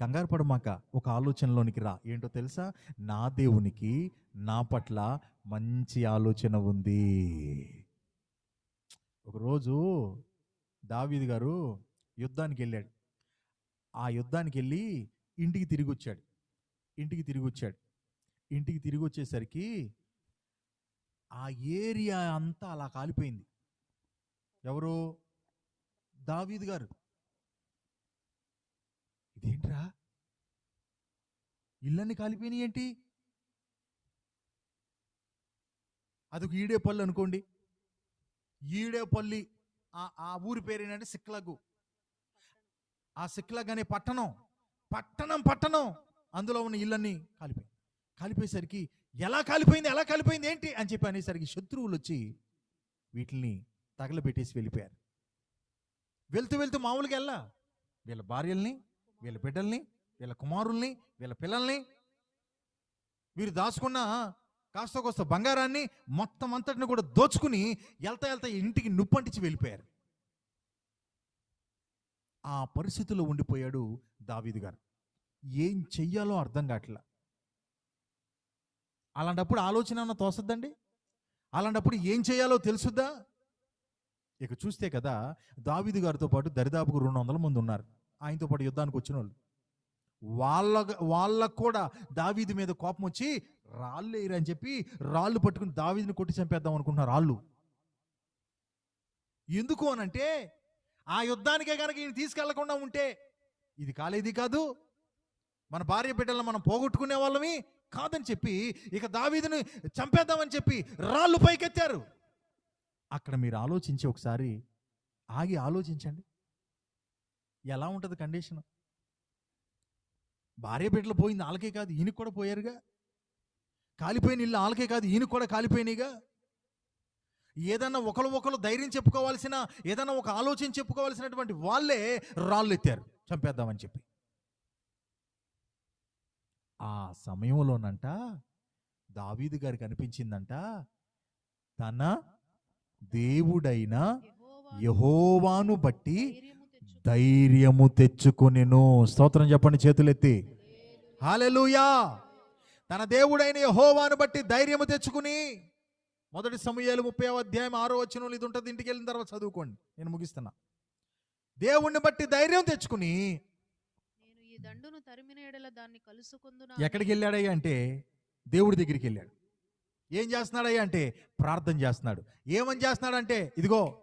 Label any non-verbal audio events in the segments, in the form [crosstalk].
కంగారు పడమాక ఒక ఆలోచనలోనికి రా. ఏంటో తెలుసా? నా దేవునికి నా పట్ల మంచి ఆలోచన ఉంది. ఒకరోజు దావీదు గారు యుద్ధానికి వెళ్ళాడు. ఆ యుద్ధానికి వెళ్ళి ఇంటికి తిరిగి వచ్చాడు. ఇంటికి తిరిగి వచ్చాడు. ఇంటికి తిరిగి వచ్చేసరికి ఆ ఏరియా అంతా అలా కాలిపోయింది. ఎవరు? దావీదు గారు. ఇదేంట్రా? ఇళ్ళన్ని కాలిపోయినాయి ఏంటి? అదొక ఈడేపల్లి అనుకోండి. ఈడేపల్లి ఆ ఆ ఊరి పేరు ఏంటంటే సిక్లగు. ఆ సిక్లగ్ అనే పట్టణం పట్టణం పట్టణం అందులో ఉన్న ఇళ్ళన్నీ కాలిపోయి కాలిపోయేసరికి ఎలా కాలిపోయింది ఎలా కాలిపోయింది ఏంటి అని చెప్పి అనేసరికి శత్రువులు వచ్చి వీటిని తగలబెట్టేసి వెళ్ళిపోయారు. వెళ్తూ వెళ్తూ మామూలుగా వెళ్ళా వీళ్ళ భార్యల్ని వీళ్ళ బిడ్డల్ని వీళ్ళ కుమారుల్ని వీళ్ళ పిల్లల్ని. వీరు దాచుకున్న కాస్త కోస్త బంగారాన్ని మొత్తం అంతటిని కూడా దోచుకుని వెళ్తా వెళ్తా ఇంటికి నుప్పంటించి వెళ్ళిపోయారు. ఆ పరిస్థితిలో ఉండిపోయాడు దావీదు గారు. ఏం చెయ్యాలో అర్థం కావట్లా అలాంటప్పుడు ఆలోచన అన్న తోసద్దండి అలాంటప్పుడు ఏం చేయాలో తెలుసుద్దా? ఇక చూస్తే కదా దావీదు గారితో పాటు దరిదాపుకు రెండు వందల మంది ఉన్నారు. ఆయనతో పాటు యుద్ధానికి వచ్చిన వాళ్ళు వాళ్ళ వాళ్ళకు కూడా దావీది మీద కోపం వచ్చి రాళ్ళు వేయరని చెప్పి రాళ్ళు పట్టుకుని దావీదిని కొట్టి చంపేద్దాం అనుకుంటున్నారు రాళ్ళు ఎందుకు అనంటే ఆ యుద్ధానికే కనుక ఈయన తీసుకెళ్ళకుండా ఉంటే ఇది కాలేది కాదు. మన భార్య బిడ్డలను మనం పోగొట్టుకునే వాళ్ళమి కాదని చెప్పి ఇక దావీదుని చంపేద్దామని చెప్పి రాళ్ళు పైకెత్తారు. అక్కడ మీరు ఆలోచించి ఒకసారి ఆగి ఆలోచించండి. ఎలా ఉంటుంది కండిషన్ భార్య బిడ్డలు పోయింది ఆలకే కాదు ఈయనకి కూడా పోయారుగా? కాలిపోయిన ఇల్లు ఆలకే కాదు ఈయనకు కూడా కాలిపోయినాయిగా? ఏదన్నా ఒకరు ఒకరు ధైర్యం చెప్పుకోవాల్సిన ఏదన్నా ఒక ఆలోచన చెప్పుకోవాల్సినటువంటి వాళ్ళే రాళ్ళు ఎత్తారు. చంపేద్దామని చెప్పి. ఆ సమయంలోనంట దావీదు గారికి అనిపించిందంట తన దేవుడైన యహోవాను బట్టి ధైర్యము తెచ్చుకొనెను. స్తోత్రం చెప్పండి చేతులెత్తి. హాలెలూయా తన దేవుడైన యహోవాను బట్టి ధైర్యము తెచ్చుకుని మొదటి సమయాలు ముప్పై అధ్యాయం ఆరో వచ్చిన ఇది ఉంటుంది. ఇంటికి వెళ్ళిన తర్వాత చదువుకోండి. నేను ముగిస్తున్నా. దేవుణ్ణి బట్టి ధైర్యం తెచ్చుకుని నేను ఈ దండును తరిమిన ఎడల దాన్ని కలుసుకుందునా? ఎక్కడికి వెళ్ళాడయ్యా అంటే? దేవుడి దగ్గరికి వెళ్ళాడు. ఏం చేస్తున్నాడయ్యా అంటే? ప్రార్థన చేస్తున్నాడు. ఏమని చేస్తున్నాడంటే ఇదిగో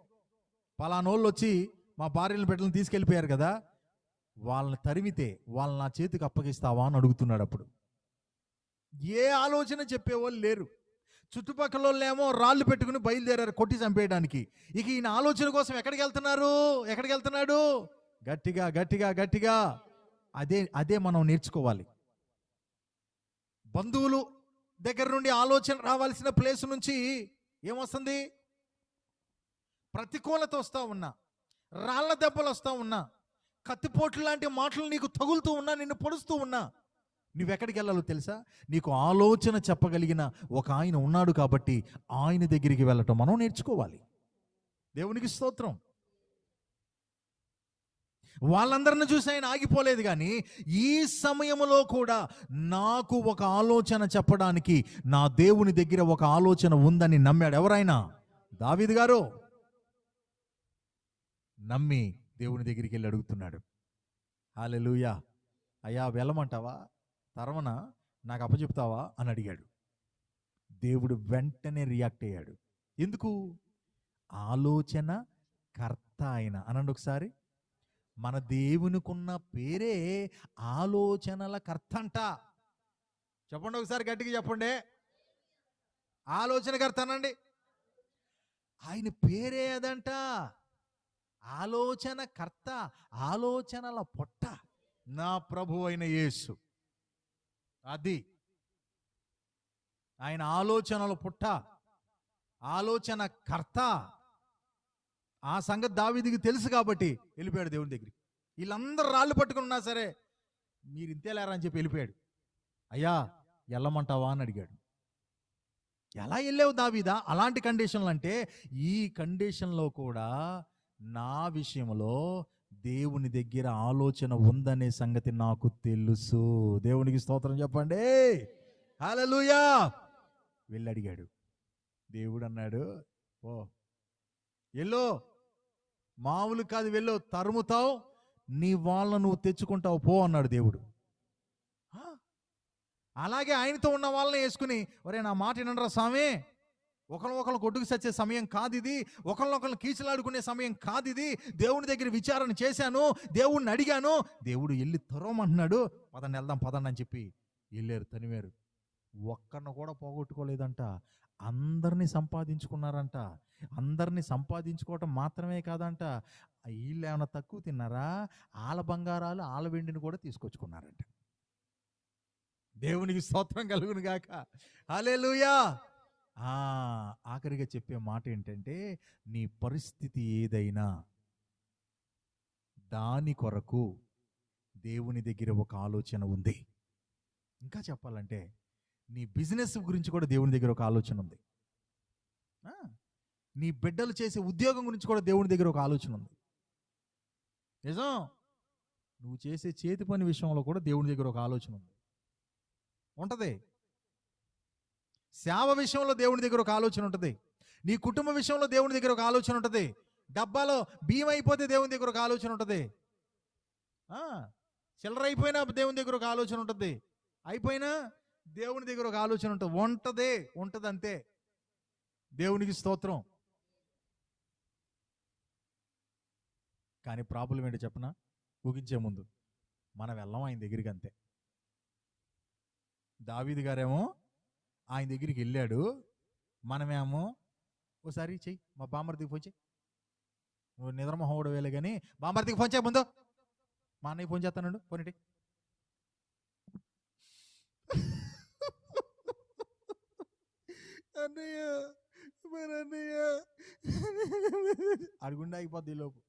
పలానోళ్ళు వచ్చి మా భార్యలను బిడ్డలను తీసుకెళ్ళిపోయారు కదా వాళ్ళని తరిమితే వాళ్ళని నా చేతికి అప్పగిస్తావా అని అడుగుతున్నాడు అప్పుడు. ఏ ఆలోచన చెప్పేవాళ్ళు లేరు. చుట్టుపక్కల వాళ్ళేమో రాళ్ళు పెట్టుకుని బయలుదేరారు కొట్టి చంపేయడానికి. ఇక ఈయన ఆలోచన కోసం ఎక్కడికి వెళ్తున్నారు? ఎక్కడికి వెళ్తున్నాడు? గట్టిగా గట్టిగా గట్టిగా. అదే అదే మనం నేర్చుకోవాలి. బంధువులు దగ్గర నుండి ఆలోచన రావాల్సిన ప్లేస్ నుంచి ఏమొస్తుంది? ప్రతికూలత వస్తూ ఉన్నా. రాళ్ళ దెబ్బలు వస్తూ ఉన్నా. కత్తిపోట్లు లాంటి మాటలు నీకు తగులుతూ ఉన్నా నిన్ను పొడుస్తూ ఉన్నా. నువ్వెక్కడికి వెళ్ళాలో తెలుసా? నీకు ఆలోచన చెప్పగలిగిన ఒక ఆయన ఉన్నాడు కాబట్టి ఆయన దగ్గరికి వెళ్ళటం మనం నేర్చుకోవాలి. దేవునికి స్తోత్రం. వాళ్ళందరిని చూసి ఆయన ఆగిపోలేదు కానీ ఈ సమయంలో కూడా నాకు ఒక ఆలోచన చెప్పడానికి నా దేవుని దగ్గర ఒక ఆలోచన ఉందని నమ్మాడు ఎవరైనా? దావిద్ గారు. నమ్మి దేవుని దగ్గరికి వెళ్ళి అడుగుతున్నాడు. హాలెలుయా! అయ్యా వెళ్ళమంటావా? తర్వన? నాకు అప్పచెప్తావా? అని అడిగాడు. దేవుడు వెంటనే రియాక్ట్ అయ్యాడు. ఎందుకు? ఆలోచన కర్త ఆయన. అనండి ఒకసారి. మన దేవునికున్న పేరే ఆలోచనల కర్త అంట చెప్పండి ఒకసారి గట్టిగా చెప్పండి. ఆలోచన కర్త అనండి. ఆయన పేరే అదంట. ఆలోచన కర్త ఆలోచనల పొట్ట నా ప్రభు అయిన యేసు. అది. ఆయన ఆలోచనల పుట్ట ఆలోచన కర్త ఆ సంగతి దావిదికి తెలుసు కాబట్టి వెళ్ళిపోయాడు దేవుని దగ్గరికి. వీళ్ళందరూ రాళ్ళు పట్టుకుని ఉన్నా సరే మీరు ఇంతేలేరా అని చెప్పి వెళ్ళిపోయాడు. అయ్యా వెళ్ళమంటావా అని అడిగాడు. ఎలా వెళ్ళావు దావీదా? అలాంటి కండిషన్లు అంటే ఈ కండిషన్లో కూడా నా విషయంలో దేవుని దగ్గర ఆలోచన ఉందనే సంగతి నాకు తెలుసు. దేవునికి స్తోత్రం చెప్పండి. హల్లెలూయా! వెళ్ళి అడిగాడు దేవుడు అన్నాడు ఓ ఎల్లో మామూలు కాదు వెళ్ళో. తరుముతావు. నీ వాళ్ళను నువ్వు తెచ్చుకుంటావు. పో అన్నాడు దేవుడు. అలాగే ఆయనతో ఉన్న వాళ్ళని వేసుకుని ఒరే నా మాట వినరా స్వామి? ఒకరినొకరు కొట్టుకు సచ్చే సమయం కాదు ఇది ఒకరినొకరు కీచులాడుకునే సమయం కాదు ఇది దేవుని దగ్గర విచారణ చేశాను. దేవుణ్ణి అడిగాను. దేవుడు వెళ్ళి తరవమంటున్నాడు. పదండి వెళ్దాం పదండి అని చెప్పి వెళ్ళారు తనివేరు. ఒక్కరిని కూడా పోగొట్టుకోలేదంట. అందరినీ సంపాదించుకున్నారంట. అందరినీ సంపాదించుకోవటం మాత్రమే కాదంట. వీళ్ళు ఏమైనా తక్కువ తిన్నారా? ఆల బంగారాలు ఆల వెండిని కూడా తీసుకొచ్చుకున్నారంట. దేవునికి స్తోత్రం కలుగును గాక. హల్లెలూయా! ఆఖరిగా చెప్పే మాట ఏంటంటే నీ పరిస్థితి ఏదైనా దాని కొరకు దేవుని దగ్గర ఒక ఆలోచన ఉంది. ఇంకా చెప్పాలంటే నీ బిజినెస్ గురించి కూడా దేవుని దగ్గర ఒక ఆలోచన ఉంది. నీ బిడ్డలు చేసే ఉద్యోగం గురించి కూడా దేవుని దగ్గర ఒక ఆలోచన ఉంది. నిజం? నువ్వు చేసే చేతి పని విషయంలో కూడా దేవుని దగ్గర ఒక ఆలోచన ఉంది. ఉంటుంది. సేవ విషయంలో దేవుని దగ్గర ఒక ఆలోచన ఉంటుంది. నీ కుటుంబ విషయంలో దేవుని దగ్గర ఒక ఆలోచన ఉంటుంది. డబ్బాలో బియ్యం అయిపోతే దేవుని దగ్గర ఒక ఆలోచన ఉంటుంది. చిల్లర అయిపోయినా దేవుని దగ్గర ఒక ఆలోచన ఉంటుంది. అయిపోయినా దేవుని దగ్గర ఒక ఆలోచన ఉంటుంది ఉంటదే ఉంటుంది అంతే దేవునికి స్తోత్రం. కానీ ప్రాబ్లం ఏంటి చెప్పనా? ముగించే ముందు. మనం వెళ్ళాం ఆయన దగ్గరికి అంతే. దావీది గారేమో ఆయన దగ్గరికి వెళ్ళాడు. మనమేమో ఓసారి చెయ్యి మా బామర్దికి ఫోన్ నువ్వు నిద్రమోహోడు వేలే కానీ బామర్దికి ఫోన్ చేయ ముందు. మా అన్నయ్య ఫోన్ చేస్తానండు పోనీటి. అన్నయ్య మరి అన్నయ్య. అడుగుండా అయిపోద్ది ఈ లోపు.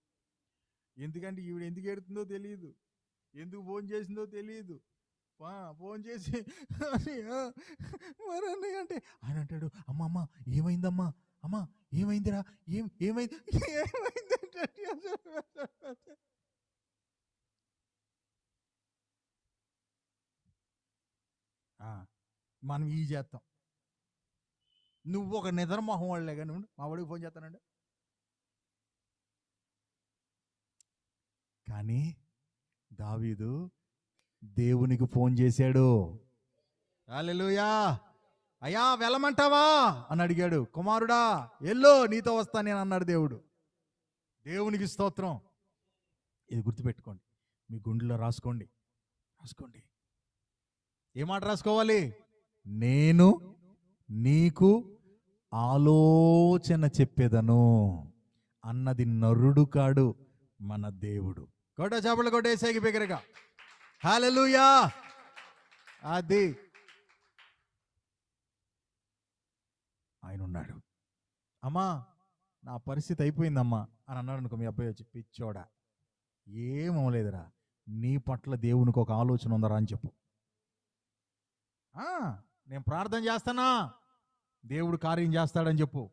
ఎందుకంటే ఈవిడ ఎందుకు ఎడుతుందో తెలియదు ఎందుకు ఫోన్ చేసిందో తెలియదు ఫోన్ చేసి మరి అన్నయ్య అంటే ఆయన అంటాడు అమ్మమ్మ ఏమైందమ్మా? అమ్మా ఏమైందిరా? ఏం ఏమైంది? ఏమైంది? అంటే ఆ, మనం ఈ చేస్తాం నువ్వు ఒక నిద్ర మొహం వాళ్ళే కానీ ఉండు. మా వాడికి ఫోన్ చేస్తానండి. కానీ దావీదు దేవునికి ఫోన్ చేశాడు. హల్లెలూయా. అయ్యా వెళ్ళమంటావా? అని అడిగాడు. కుమారుడా ఎల్లో నీతో వస్తా నేను అన్నాడు దేవుడు. దేవునికి స్తోత్రం. ఇది గుర్తుపెట్టుకోండి. మీ గుండెలో రాసుకోండి. రాసుకోండి. ఏ మాట రాసుకోవాలి? నేను నీకు ఆలోచన చెప్పేదను. అన్నది నరుడు కాడు మన దేవుడు. కొట్ట చేపలు కొట్టేసేకి బిగరగా. హల్లెలూయా అది. ఆయన ఉన్నాడు అమ్మా నా పరిస్థితి అయిపోయిందమ్మా అని అన్నాడు అనుకో మీ అబ్బాయి వచ్చి పిచ్చోడా ఏమవలేదురా నీ పట్ల దేవునికి ఒక ఆలోచన ఉందరా అని చెప్పు. నేను ప్రార్థన చేస్తానా? దేవుడు కార్యం చేస్తాడని చెప్పు.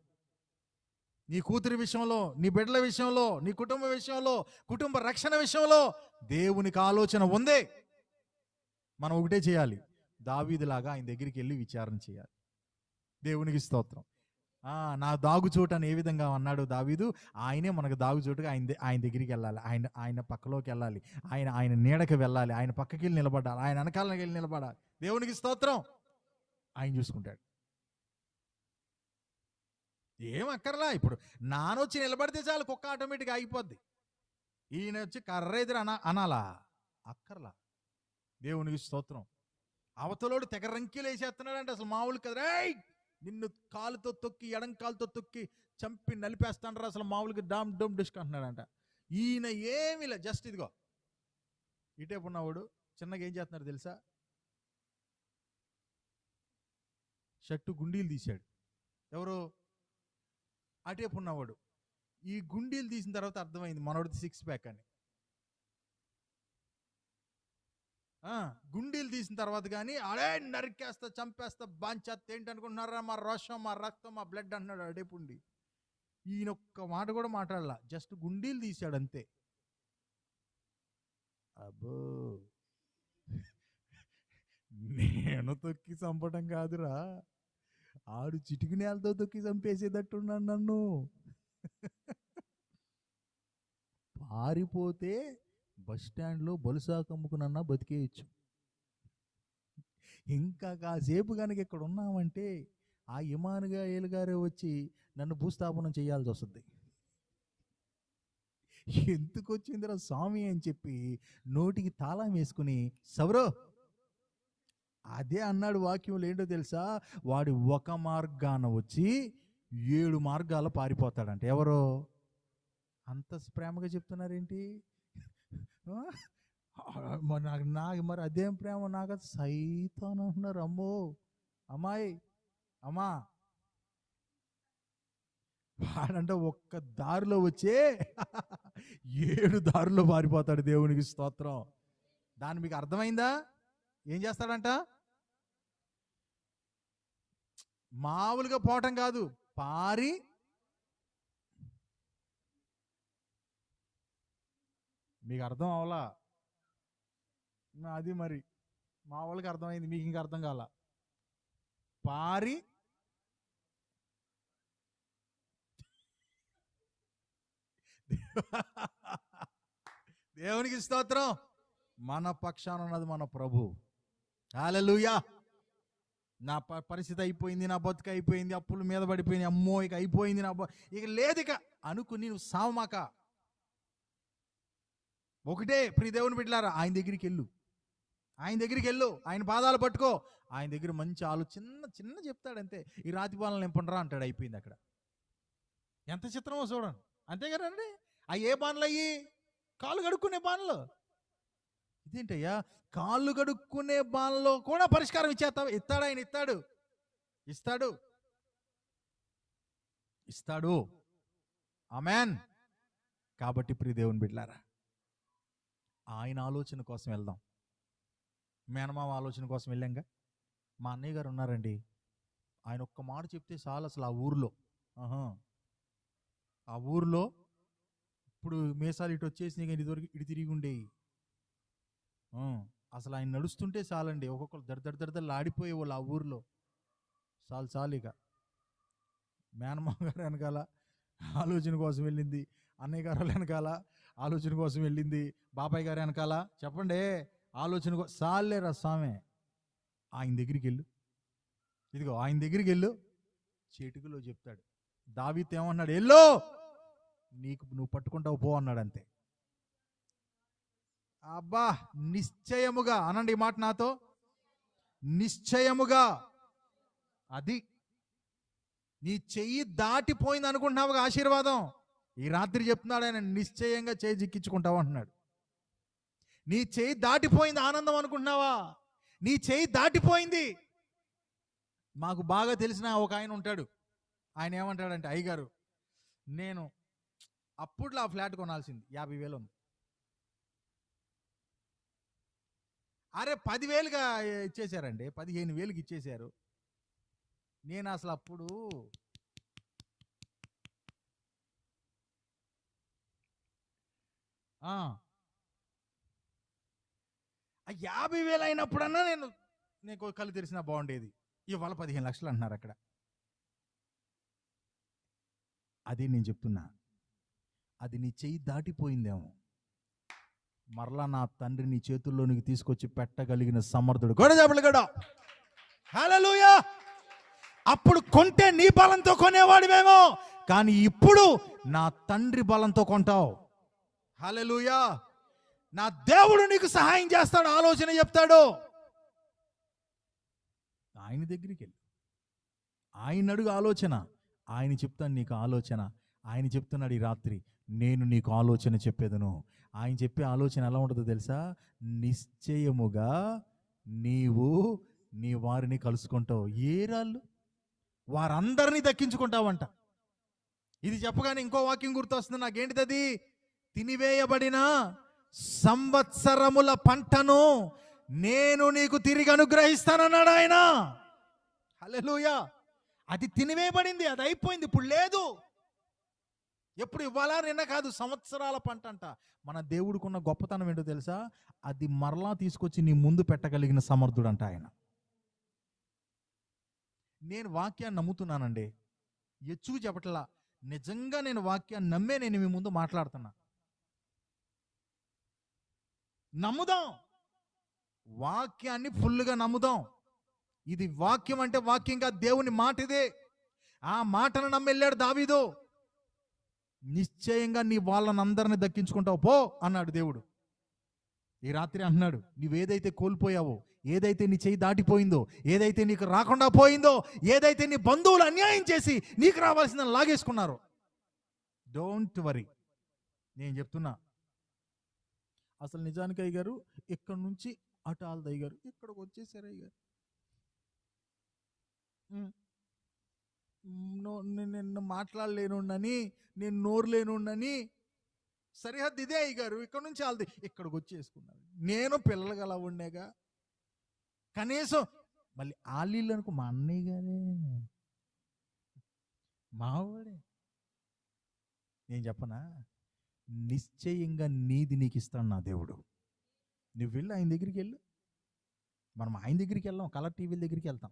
నీ కూతురి విషయంలో నీ బిడ్డల విషయంలో నీ కుటుంబ విషయంలో కుటుంబ రక్షణ విషయంలో దేవునికి ఆలోచన ఉంది. మనం ఒకటే చేయాలి. దావీదిలాగా ఆయన దగ్గరికి వెళ్ళి విచారణ చేయాలి. దేవునికి స్తోత్రం. నా దాగుచోటు అని ఏ విధంగా అన్నాడు దావీదు ఆయనే మనకు దాగుచోటుగా ఆయన ఆయన దగ్గరికి వెళ్ళాలి. ఆయన ఆయన పక్కలోకి వెళ్ళాలి. ఆయన ఆయన నీడకి వెళ్ళాలి. ఆయన పక్కకి వెళ్ళి నిలబడాలి. ఆయన వెనకాలకి వెళ్ళి నిలబడాలి. దేవునికి స్తోత్రం. ఆయన చూసుకుంటాడు. ఏం అక్కర్లా? ఇప్పుడు నానొచ్చి నిలబడితే చాలు కుక్క ఆటోమేటిక్గా ఆగిపోద్ది. ఈయన వచ్చి కర్ర ఎదురు అన అనాలా? అక్కర్లా. దేవునికి స్తోత్రం. అవతలోడు తెగ రంకీలు వేసేస్తున్నాడంటే అసలు మామూలు కదా. నిన్ను కాలుతో తొక్కి ఎడం కాలుతో తొక్కి చంపి నలిపేస్తాండ్రా అసలు మామూలుగా డామ్ డోమ్ డిస్క్ అంటున్నాడంట. ఈయన ఏమీ లే జస్ట్ ఇదిగో. ఇటేపు ఉన్నవాడు చిన్నగా ఏం చేస్తున్నాడు తెలుసా? షర్టు గుండీలు తీశాడు. ఎవరు? అటేపు ఉన్నవాడు. ఈ గుండీలు తీసిన తర్వాత అర్థమైంది మనోడిది సిక్స్ ప్యాక్ అని ఆ, గుండీలు తీసిన తర్వాత కానీ అడే నరికేస్తా చంపేస్తా బాంచేస్తా ఏంటి అనుకుంటున్నారా మా రోషం మా రక్తం మా బ్లడ్ అంటున్నాడు అడేపుండి. ఈయన ఒక్క మాట కూడా మాట్లాడాల. జస్ట్ గుండీలు తీశాడు అంతే అబ్బో. నేను తొక్కి చంపడం కాదురా. ఆడు చిటికి నేలతో తొక్కి చంపేసేటట్టున్నాడు నన్ను. పారిపోతే బస్ స్టాండ్లో బొలుసాకమ్ముకునన్నా బతికేయచ్చు. ఇంకా కాసేపు కనుక ఇక్కడ ఉన్నామంటే ఆ ఇమానుగా ఏలుగారే వచ్చి నన్ను భూస్థాపనం చేయాల్సి వస్తుంది. ఎందుకు వచ్చిందిరా స్వామి అని చెప్పి నోటికి తాళం వేసుకుని సవరో అదే అన్నాడు వాక్యం ఏంటో తెలుసా? వాడి ఒక మార్గాన వచ్చి ఏడు మార్గాల పారిపోతాడంట. ఎవరో? అంత ప్రేమగా చెప్తున్నారేంటి? మరి నాకు నాకు మరి అదేం ప్రేమ నాకు అది సైతాన్ అంటున్నారు అమ్మో. అమ్మాయి అమ్మా. వాడంటే ఒక్క దారిలో వచ్చే ఏడు దారిలో పారిపోతాడు దేవునికి స్తోత్రం. దాని మీకు అర్థమైందా? ఏం చేస్తాడంట? మామూలుగా పోవటం కాదు పారి మీకు అర్థం అవలా అది మరి. మా వాళ్ళకి అర్థమైంది మీకు ఇంకా అర్థం కాల. పారి [laughs] దేవునికి స్తోత్రం. మన పక్షాన ఉన్నది మన ప్రభు. హల్లెలూయా నా ప- పరిస్థితి అయిపోయింది నా బతుకు అయిపోయింది అప్పుల మీద పడిపోయింది అమ్మో ఇక అయిపోయింది నా ఇక లేదు ఇక అనుకుని నువ్వు సావమాక. ఒకటే ప్రీ దేవుని బిడ్డలారా ఆయన దగ్గరికి వెళ్ళు. ఆయన దగ్గరికి వెళ్ళు. ఆయన పాదాలు పట్టుకో. ఆయన దగ్గర మంచి ఆలోచన చిన్న చిన్న చెప్తాడంతే. ఈ రాతి పాలన నింపండిరా అంటాడు అయిపోయింది అక్కడ. ఎంత చిత్రమో చూడండి. అంతే కదండి? ఆ ఏ బాణలు అయ్యి? కాళ్ళు కడుక్కునే బాణలు. ఇదేంటయ్యా? కాళ్ళు కడుక్కునే బాణలో కూడా పరిష్కారం ఇచ్చేస్తా ఇస్తాడు ఆయన ఇస్తాడు. ఇస్తాడు. ఇస్తాడు. ఆమెన్. కాబట్టి ప్రియ దేవుని బిడ్లారా ఆయన ఆలోచన కోసం వెళ్దాం. మేనమామ ఆలోచన కోసం వెళ్ళాంగా? మా అన్నయ్య గారు ఉన్నారండి. ఆయన ఒక్క మాట చెప్తే చాలు అసలు ఆ ఊర్లో. ఆహా. ఆ ఊర్లో ఇప్పుడు మేసాలు ఇటు వచ్చేసినాయి కానీ ఇదివరకు ఇటు తిరిగి ఉండేవి అసలు ఆయన నడుస్తుంటే చాలండి. ఒక్కొక్కరు దడ దడ దడదలు ఆడిపోయే వాళ్ళు ఆ ఊర్లో. చాలు చాలు ఇక. మేనమామ గారు వెనకాల ఆలోచన కోసం వెళ్ళింది. అన్నయ్య గారు వెనకాల ఆలోచన కోసం వెళ్ళింది. బాబాయ్ గారు వెనకాల. చెప్పండి ఆలోచన కో సాలేరా స్వామి. ఆయన దగ్గరికి వెళ్ళు. ఇదిగో ఆయన దగ్గరికి వెళ్ళు. చేటుకులో చెప్తాడు. దావిత్ ఏమన్నాడు ఎల్లో! నీకు నువ్వు పట్టుకుంటావు పో అన్నాడు అంతే. అబ్బా నిశ్చయముగా అనండి ఈ మాట నాతో. నిశ్చయముగా. అది. నీ చెయ్యి దాటిపోయింది అనుకుంటున్నావుగా ఆశీర్వాదం. ఈ రాత్రి చెప్తున్నాడు ఆయన నిశ్చయంగా చేయి జిక్కించుకుంటావు అంటున్నాడు. నీ చేయి దాటిపోయింది ఆనందం అనుకుంటున్నావా? నీ చేయి దాటిపోయింది. మాకు బాగా తెలిసిన ఒక ఆయన ఉంటాడు. ఆయన ఏమంటాడంటే అయ్యగారు నేను అప్పుట్లో ఆ ఫ్లాట్ కొనాల్సింది యాభై వేలు ఉంది. అరే పదివేలుగా ఇచ్చేశారండి పదిహేను వేలుకి ఇచ్చేశారు. నేను అసలు అప్పుడు ఆ ఆ యాభై వేలు అయినప్పుడన్నా నేను నీకు కళ్ళు తెరిచినా బాగుండేది. ఇవాళ పదిహేను లక్షలు అంటున్నారు అక్కడ. అది నేను చెప్తున్నా. అది నీ చెయ్యి దాటిపోయిందేమో. మరలా నా తండ్రి నీ చేతుల్లోనికి తీసుకొచ్చి పెట్టగలిగిన సమర్థుడు. గొడ జబలు గడ హల్లెలూయా! అప్పుడు కొంటే నీ బలంతో కొనేవాడివేమో. కానీ ఇప్పుడు నా తండ్రి బలంతో కొంటావు. హల్లెలూయా. నా దేవుడు నీకు సహాయం చేస్తాడు ఆలోచన చెప్తాడు. ఆయన దగ్గరికి వెళ్ళి. ఆయన అడుగు ఆలోచన ఆయన చెప్తాను నీకు ఆలోచన. ఆయన చెప్తున్నాడు ఈ రాత్రి నేను నీకు ఆలోచన చెప్పేదను. ఆయన చెప్పే ఆలోచన ఎలా ఉంటుందో తెలుసా? నిశ్చయముగా నీవు నీ వారిని కలుసుకుంటావు. ఏ రాళ్ళు? వారందరినీ దక్కించుకుంటావంట. ఇది చెప్పగానే ఇంకో వాక్యం గుర్తొస్తుంది. నాకేంటిది అది తినివేయబడిన సంవత్సరముల పంటను నేను నీకు తిరిగి అనుగ్రహిస్తానన్నాడు ఆయన. హల్లెలూయా. అది తినివేయబడింది అది అయిపోయింది ఇప్పుడు లేదు. ఎప్పుడు ఇవ్వాలా? నిన్న కాదు సంవత్సరాల పంట అంట. మన దేవుడికున్న గొప్పతనం ఏంటో తెలుసా? అది మరలా తీసుకొచ్చి నీ ముందు పెట్టగలిగిన సమర్థుడు అంట ఆయన. నేను వాక్యాన్ని నమ్ముతున్నానండి. ఎచ్చు చెప్పట్లా. నిజంగా నేను వాక్యాన్ని నమ్మే నేను మీ ముందు మాట్లాడుతున్నా. నమ్ముదాం. వాక్యాన్ని ఫుల్గా నమ్ముదాం. ఇది వాక్యం అంటే వాక్యంగా దేవుని మాట ఇదే. ఆ మాటను నమ్మెళ్ళాడు దావీదు. నిశ్చయంగా నీ వాళ్ళనందరిని దక్కించుకుంటావు పో అన్నాడు దేవుడు. ఈ రాత్రి అన్నాడు నువ్వేదైతే కోల్పోయావో ఏదైతే నీ చేయి దాటిపోయిందో ఏదైతే నీకు రాకుండా పోయిందో ఏదైతే నీ బంధువులు అన్యాయం చేసి నీకు రావాల్సిందని లాగేసుకున్నారో డోంట్ వరీ నేను చెప్తున్నా అసలు నిజానికి అయ్యారు ఇక్కడ నుంచి అటు వాళ్ళది అయ్య ఇక్కడికి వచ్చేసారు అయ్యారు నేను మాట్లాడలేనుండని నేను నోరు లేనుండని సరిహద్దు ఇదే అయ్యారు ఇక్కడ నుంచి వాళ్ళది ఇక్కడికి వచ్చేసుకున్నారు. నేను పిల్లలు గల ఉండేగా కనీసం మళ్ళీ ఆలీళ్ళు అనుకో మా అన్నయ్య గారే మావాడే నేను చెప్పనా? నిశ్చయంగా నీది నీకు ఇస్తాడు నా దేవుడు. నువ్వు వెళ్ళి ఆయన దగ్గరికి వెళ్ళు. మనం ఆయన దగ్గరికి వెళ్ళాం కలర్ టీవీల దగ్గరికి వెళ్తాం.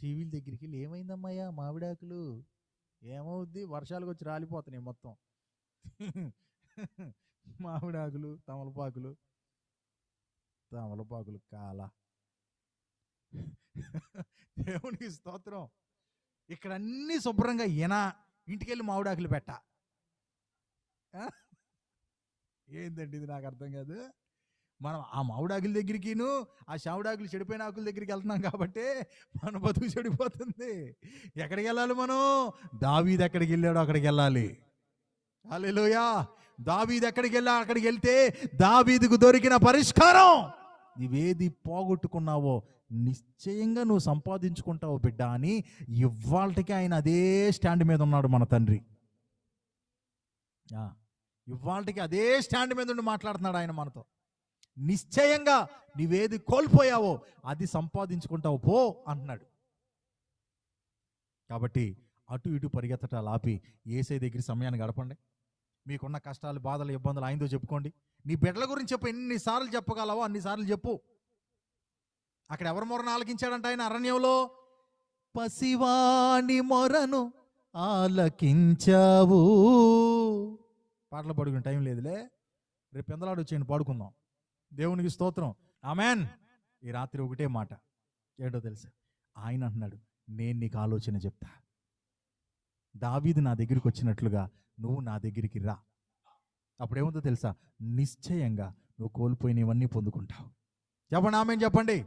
టీవీల దగ్గరికి వెళ్ళి. ఏమైందమ్మాయ్యా మామిడాకులు? ఏమవుద్ది? వర్షాలకు వచ్చి రాలిపోతున్నాయి మొత్తం. [laughs] మామిడాకులు తమలపాకులు. తమలపాకులు కాల. [laughs] దేవునికి స్తోత్రం. ఇక్కడ అన్ని శుభ్రంగా ఈయన ఇంటికెళ్ళి మామిడాకులు పెట్ట. ఏందండి ఇది నాకు అర్థం కాదు. మనం ఆ మామిడాకుల దగ్గరికిను ఆ షావుడాకులు చెడిపోయిన ఆకుల దగ్గరికి వెళ్తున్నాం కాబట్టి మన బతుకు చెడిపోతుంది. ఎక్కడికి వెళ్ళాలి మనం? దావీది ఎక్కడికి వెళ్ళాడో అక్కడికి వెళ్ళాలి. హల్లెలూయా! దావీది ఎక్కడికి వెళ్ళా? అక్కడికి వెళ్తే దావీదికు దొరికిన పరిష్కారం. నీవేది పోగొట్టుకున్నావో నిశ్చయంగా నువ్వు సంపాదించుకుంటావు బిడ్డ అని ఇవాళకి ఆయన అదే స్టాండ్ మీద ఉన్నాడు మన తండ్రి. ఇవాళకి అదే స్టాండ్ మీద ఉండి మాట్లాడుతున్నాడు ఆయన మనతో. నిశ్చయంగా నీవేది కోల్పోయావో అది సంపాదించుకుంటావు పో అంటున్నాడు. కాబట్టి అటు ఇటు పరిగెత్తటాలు ఆపి ఏసై దగ్గర సమయాన్ని గడపండి. మీకున్న కష్టాలు బాధలు ఇబ్బందులు ఆయనతో చెప్పుకోండి. నీ బిడ్డల గురించి చెప్పు ఎన్నిసార్లు చెప్పగలవో అన్నిసార్లు చెప్పు. అక్కడ ఎవరి మొరను ఆలకించాడంట ఆయన అరణ్యంలో? పసివాని మొరను ఆలకించావు. పాటలు పడుకునే టైం లేదులే. రేపు పెందలాడు వచ్చేయండి పాడుకుందాం. దేవునికి స్తోత్రం. ఆమెన్. ఈ రాత్రి ఒకటే మాట. ఏంటో తెలుసా? ఆయన అంటున్నాడు నేను నీకు ఆలోచన చెప్తా. దావీది నా దగ్గరికి వచ్చినట్లుగా నువ్వు నా దగ్గరికి రా. అప్పుడేముందో తెలుసా? నిశ్చయంగా నువ్వు కోల్పోయినవన్నీ పొందుకుంటావు. చెప్పండి ఆమె చెప్పండి.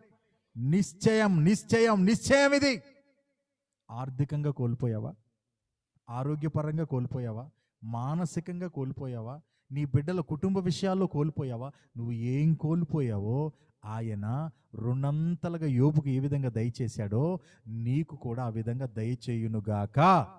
నిశ్చయం నిశ్చయం నిశ్చయం ఇది. ఆర్థికంగా కోల్పోయావా? ఆరోగ్యపరంగా కోల్పోయావా? మానసికంగా కోల్పోయావా? నీ బిడ్డల కుటుంబ విషయాల్లో కోల్పోయావా? నువ్వు ఏం కోల్పోయావో ఆయన రెండంతలుగా యోబుకు ఏ విధంగా దయచేశాడో నీకు కూడా ఆ విధంగా దయచేయునుగాక